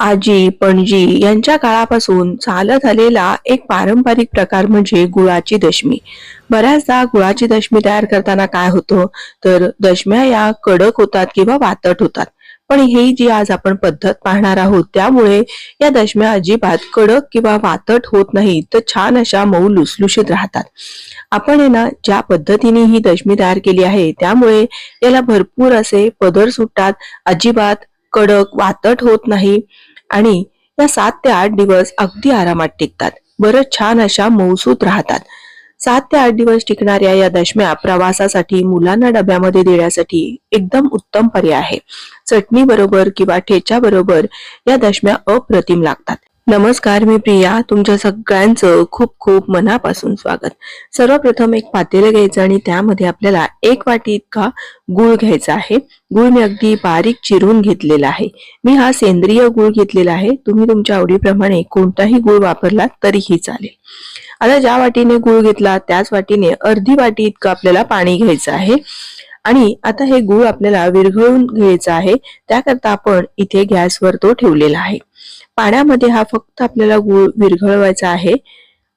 आजी पणजी यांच्या काळापासून चालत आलेला एक पारंपरिक प्रकार म्हणजे गुळाची दशमी. बऱ्याचदा गुळाची दशमी तयार करताना काय होतं? तर दशम्या या कडक होतात किंवा वातट होतात. पण ही जी आज आपण पद्धत पाहणार आहोत त्यामुळे या दशम्या अजिबात कडक किंवा वातट होत नाही तर छान अशा मऊ लुसलुशीत राहतात. आपण ना ज्या पद्धतीने ही दशमी तयार केली आहे त्यामुळे याला भरपूर असे पदर सुटतात. अजिबात कडक वातट होत नाही. आणि या सात ते आठ दिवस अगदी आरामात टिकतात. बरं छान अशा मौसूत राहतात. सात ते आठ दिवस टिकणाऱ्या या दशम्या प्रवासासाठी मुलांना डब्यामध्ये देण्यासाठी एकदम उत्तम पर्याय आहे. चटणी बरोबर किंवा ठेच्या बरोबर या दशम्या अप्रतिम लागतात. नमस्कार मी प्रिया तुमच्या सगळ्यांचं खूप खूप मनापासून स्वागत. सर्वप्रथम एक पातेलं घ्यायचं आणि त्यामध्ये आपल्याला एक वाटी इतका गुळ घ्यायचा आहे. गुळ मी अगदी बारीक चिरून घेतलेला आहे. मी हा सेंद्रिय गुळ घेतलेला आहे. तुम्ही तुमच्या आवडीप्रमाणे कोणताही गुळ वापरला तरीही चालेल. आता ज्या वाटीने गुळ घेतला त्याच वाटीने अर्धी वाटी इतकं आपल्याला पाणी घ्यायचं आहे. आणि आता हे गूळ आपल्याला विरघळून घ्यायचं आहे त्याकरता आपण इथे गॅसवर तो ठेवलेला आहे. पाण्यामध्ये हा फक्त आपल्याला गूळ विरघळवायचा आहे.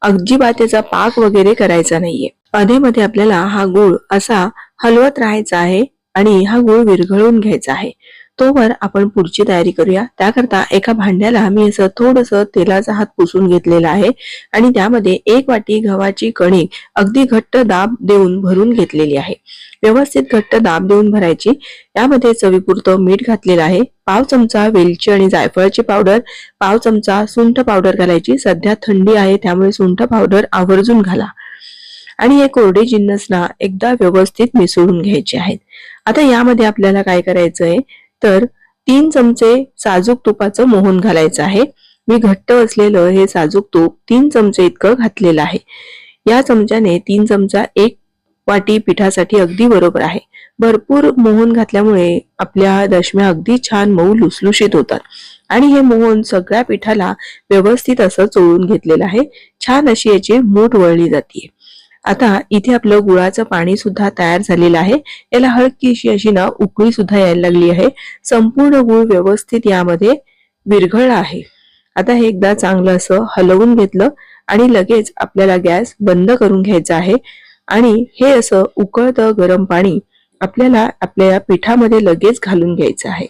अजिबात त्याचा पाक वगैरे करायचा नाहीये. अधेमध्ये आपल्याला हा गूळ असा हलवत राहायचा आहे आणि हा गूळ विरघळून घ्यायचा आहे. तोवर आपण पुढची तयारी करूया. त्याकरता एका भांड्याला मी असं थोडस तेलाचा हात पुसून घेतलेला आहे आणि त्यामध्ये एक वाटी गव्हाची कणिक अगदी घट्ट दाब देऊन भरून घेतलेली आहे. व्यवस्थित घट्ट दाब देऊन भरायची. यामध्ये चवीपुरतं मीठ घातलेलं आहे. पाव चमचा वेलची आणि जायफळाची पावडर पाव चमचा सुंठ पावडर घालायची. सध्या थंडी आहे त्यामुळे सुंठ पावडर आवर्जून घाला. आणि हे कोरडे जिन्नस ना एकदा व्यवस्थित मिसळून घ्यायचे आहेत. आता यामध्ये आपल्याला काय करायचंय तर तीन चमचे साजूक तुपाचं मोहन घालायचं आहे. मी घट्ट असलेलं हे साजूक तूप तीन चमचे इतकं घातलेलं आहे. या चमच्याने तीन चमचा एक वाटी पिठासाठी अगदी बरोबर आहे. भरपूर मोहन घातल्यामुळे आपल्या दशम्या अगदी छान मऊ लुसलुशीत होतात. आणि हे मोहन सगळ्या पिठाला व्यवस्थित असं चोळून घेतलेलं आहे. छान अशी याची मूठ वळली जाते आता इथे आपलं गुळाचं पाणी सुद्धा तयार झालेलं आहे. याला हळकीशी अशी ना उकळी सुद्धा यायला लागली आहे. संपूर्ण गुळ व्यवस्थित यामध्ये विरघळला आहे. आता हे एकदा चांगलं असं हलवून घेतलं आणि लगेच आपल्याला गॅस बंद करून घ्यायचा आहे. आणि हे असं उकळतं गरम पाणी आपल्याला आपल्या पिठामध्ये लगेच घालून घ्यायचं आहे.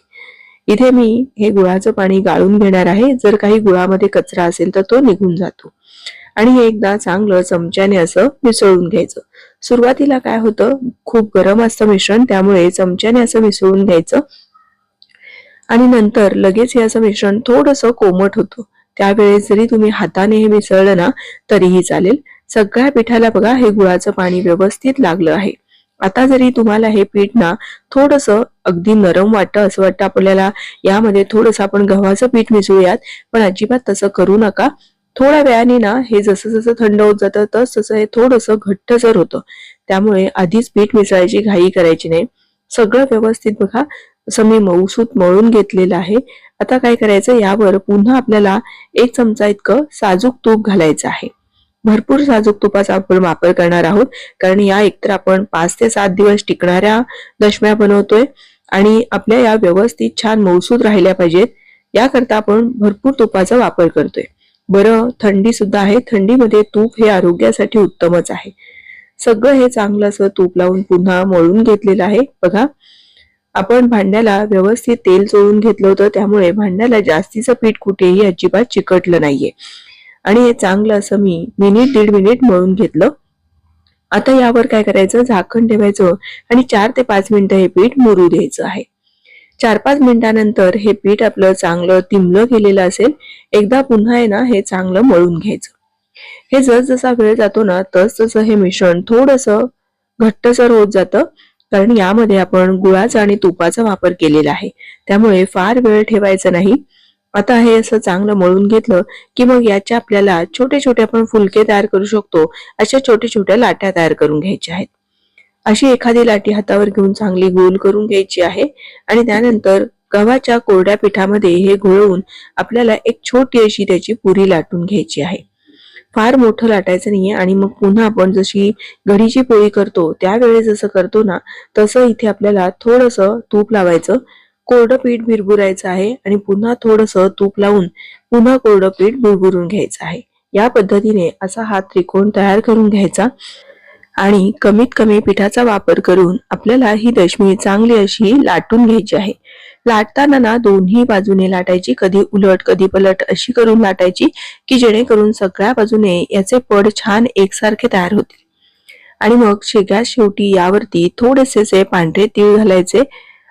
इथे मी हे गुळाचं पाणी गाळून घेणार आहे. जर काही गुळामध्ये कचरा असेल तर तो निघून जातो. आणि हे एकदा चांगलं चमच्याने असं मिसळून घ्यायचं. सुरुवातीला काय होतं? खूप गरम असतं मिश्रण त्यामुळे चमच्याने असं मिसळून घ्यायचं. आणि नंतर लगेच हे असं मिश्रण थोडस कोमट होतं. त्यावेळेस जरी तुम्ही हाताने हे मिसळलं ना तरीही चालेल. सगळ्या पिठाला बघा हे गुळाचं पाणी व्यवस्थित लागलं आहे. आता जरी तुम्हाला हे पीठ ना थोडस अगदी नरम वाटतं असं वाटतं आपल्याला यामध्ये थोडस आपण गव्हाचं पीठ मिसळूयात पण अजिबात तसं करू नका. थोड्या वेळाने ना हे जसं जसं थंड होत जातं तस तसं हे थोडस घट्टसर होतं. त्यामुळे आधीच पीठ मिसळायची घाई करायची नाही. सगळं व्यवस्थित बघा असं मी मऊसूत मळून घेतलेलं आहे. आता काय करायचं यावर पुन्हा आपल्याला एक चमचा इतकं साजूक तूप घालायचं आहे. भरपूर साजूक तुपाचा आपण वापर करणार आहोत. कारण या एकतर आपण पाच ते सात दिवस टिकणाऱ्या दशम्या बनवतोय आणि आपल्या या व्यवस्थित छान मौसूद राहिल्या पाहिजेत. याकरता आपण भरपूर तुपाचा वापर करतोय. बरं थंडी सुद्धा आहे. थंडीमध्ये तूप हे आरोग्यासाठी उत्तमच आहे. सगळं हे चांगलं असं तूप लावून पुन्हा मळून घेतलेलं आहे. बघा आपण भांड्याला व्यवस्थित तेल चोळून घेतलं होतं. त्यामुळे भांड्याला जास्तीचं पीठ कुठेही अजिबात चिकटलं नाहीये. आणि हे चांगलं असं मी मिनिट दीड मिनिट मळून घेतलं. आता यावर काय करायचं? झाकण ठेवायचं आणि चार ते पाच मिनिटं हे पीठ मुरू द्यायचं आहे. चार पाच मिनिटानंतर हे पीठ आपलं चांगलं तिमलं गेलेलं असेल एकदा पुन्हा आहे ना हे चांगलं मळून घ्यायचं. हे जस जसा वेळ जातो ना तस तसं हे मिश्रण थोडस घट्टसर होत जातं कारण यामध्ये आपण गुळाचा आणि तुपाचा वापर केलेला आहे. त्यामुळे फार वेळ ठेवायचा नाही. आता हे असं चांगलं मळून घेतलं की मग याच्या आपल्याला छोटे छोटे आपण फुलके तयार करू शकतो अशा छोट्या छोट्या लाट्या तयार करून घ्यायच्या आहेत. अशी एखादी लाटी हातावर घेऊन चांगली गोल करून घ्यायची आहे आणि त्यानंतर गव्हाच्या कोरड्या पिठामध्ये हे घोळवून आपल्याला एक छोटी अशी त्याची पुरी लाटून घ्यायची आहे. फार मोठं लाटायचं नाहीये आणि मग पुन्हा आपण जशी घडीची पोळी करतो त्यावेळेस जसं करतो ना तसं इथे आपल्याला थोडस तूप लावायचं कोरडं पीठ भिरभुरायचं आहे आणि पुन्हा थोडंसं तूप लावून पुन्हा कोरडं पीठ भुरभुरून घ्यायचं आहे. या पद्धतीने असा हा त्रिकोण तयार करून घ्यायचा आणि कमीत कमी पिठाचा वापर करून आपल्याला ही दशमी चांगली अशी लाटून घ्यायची आहे. लाटताना ना दोन्ही बाजूने लाटायची कधी उलट कधी पलट अशी करून लाटायची की जेणेकरून सगळ्या बाजूने याचे पड छान एकसारखे तयार होतील. आणि मग शेग्या शेवटी यावरती थोडेसे पांढरे तीळ घालायचे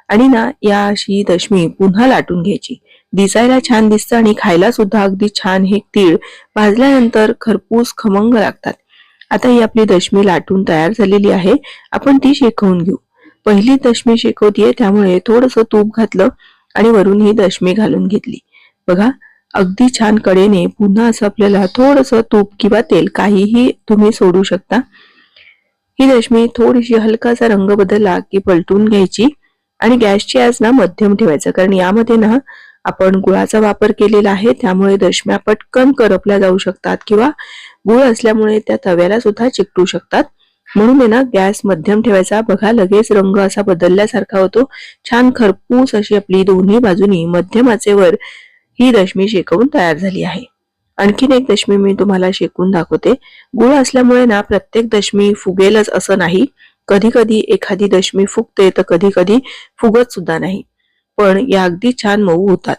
आणि ना या अशी दशमी पुन्हा लाटून घ्यायची. दिसायला छान दिसतं आणि खायला सुद्धा अगदी छान हे तीळ भाजल्यानंतर खरपूस खमंग लागतात. आता ही आपली दशमी लाटून तयार झालेली आहे. आपण ती शेकवून घेऊ. पहिली दशमी शेकवतीये त्यामुळे थोडस तूप घातलं आणि वरून ही दशमी घालून घेतली. बघा अगदी छान कडेने पुन्हा असं आपल्याला थोडस तूप किंवा तेल काहीही तुम्ही सोडू शकता. ही दशमी थोडीशी हलकासा रंग बदलला की पलटून घ्यायची. आणि गॅसची आज ना मध्यम ठेवायचं. कारण यामध्ये ना आपण गुळाचा वापर केलेला आहे त्यामुळे दशम्या पटकन करपल्या जाऊ शकतात किंवा गुळ असल्यामुळे त्या तव्याला सुद्धा चिकटू शकतात. म्हणून आहे ना गॅस मध्यम ठेवायचा. बघा लगेच रंग असा बदलल्यासारखा होतो. छान खरपूस अशी आपली दोन्ही बाजूनी मध्यमाचेवर ही दशमी शेकवून तयार झाली आहे. आणखीन एक दशमी मी तुम्हाला शेकून दाखवते. गुळ असल्यामुळे ना प्रत्येक दशमी फुगेलच असं नाही. कधी कधी एखादी दशमी फुगते तर कधी कधी फुगत सुद्धा नाही. पण या अगदी छान मऊ होतात.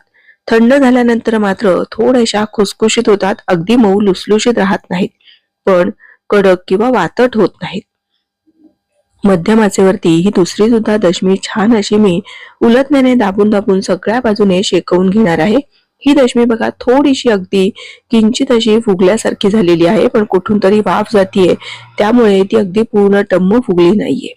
थंड झाल्यानंतर मात्र थोड्याशा खुसखुशीत होतात अगदी मऊ लुसलुशीत राहत नाहीत. पण कडक किंवा वातट होत नाहीत. मध्यमाचेवरती ही दुसरी सुद्धा दशमी छान अशी मी उलटण्याने दाबून दाबून सगळ्या बाजूने शेकवून घेणार आहे. ही दशमी बघा थोडीशी अगदी किंचित अशी फुगल्यासारखी झालेली आहे पण कुठून तरी वाफ जातीये. त्यामुळे ती अगदी पूर्ण टम्म फुगली नाहीये.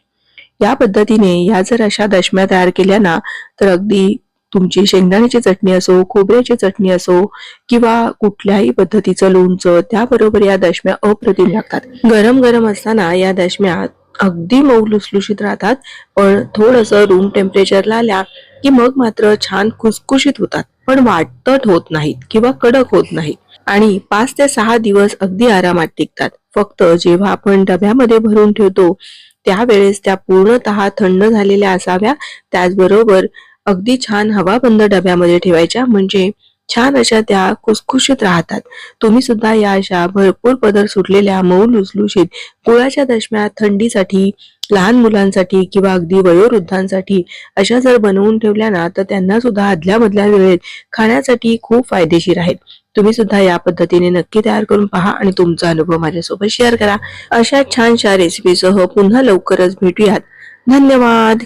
या पद्धतीने या जर अशा दशम्या तयार केल्या ना तर अगदी तुमची शेंगदाण्याची चटणी असो खोबऱ्याची चटणी असो किंवा कुठल्याही पद्धतीचं लोणचं त्याबरोबर या दशम्या अप्रतिम लागतात. गरम गरम असताना या दशम्या अगदी मऊ लुसलुशीत राहतात पण थोडस रूम टेम्परेचरला आल्या की मग मात्र छान खुसखुशीत होतात. पण वाटत होत नाहीत किंवा कडक होत नाहीत. आणि पाच ते सहा दिवस अगदी आरामात टिकतात. फक्त जेव्हा आपण डब्यामध्ये भरून ठेवतो त्यावेळेस त्या पूर्णतः थंड झालेल्या असाव्या. त्याचबरोबर अगदी छान हवाबंद डब्यामध्ये ठेवायच्या. म्हणजे छान अशा त्या खुसखुशीत राहतात. तुम्ही सुद्धा या अशा भरपूर पदर सुटलेल्या मऊ लुसलुशीत गुळाच्या दशम्या थंडीसाठी लहान मुलांसाठी किंवा अगदी वयोवृद्धांसाठी अशा जर बनवून ठेवल्या ना तर त्यांना सुद्धा आदल्या मधल्या वेळेत खाण्यासाठी खूप फायदेशीर आहेत. तुम्ही सुद्धा या पद्धतीने नक्की तयार करून पहा आणि तुमचा अनुभव माझ्यासोबत शेअर करा. अशा छानशा रेसिपीसह पुन्हा लवकरच भेटूयात. धन्यवाद!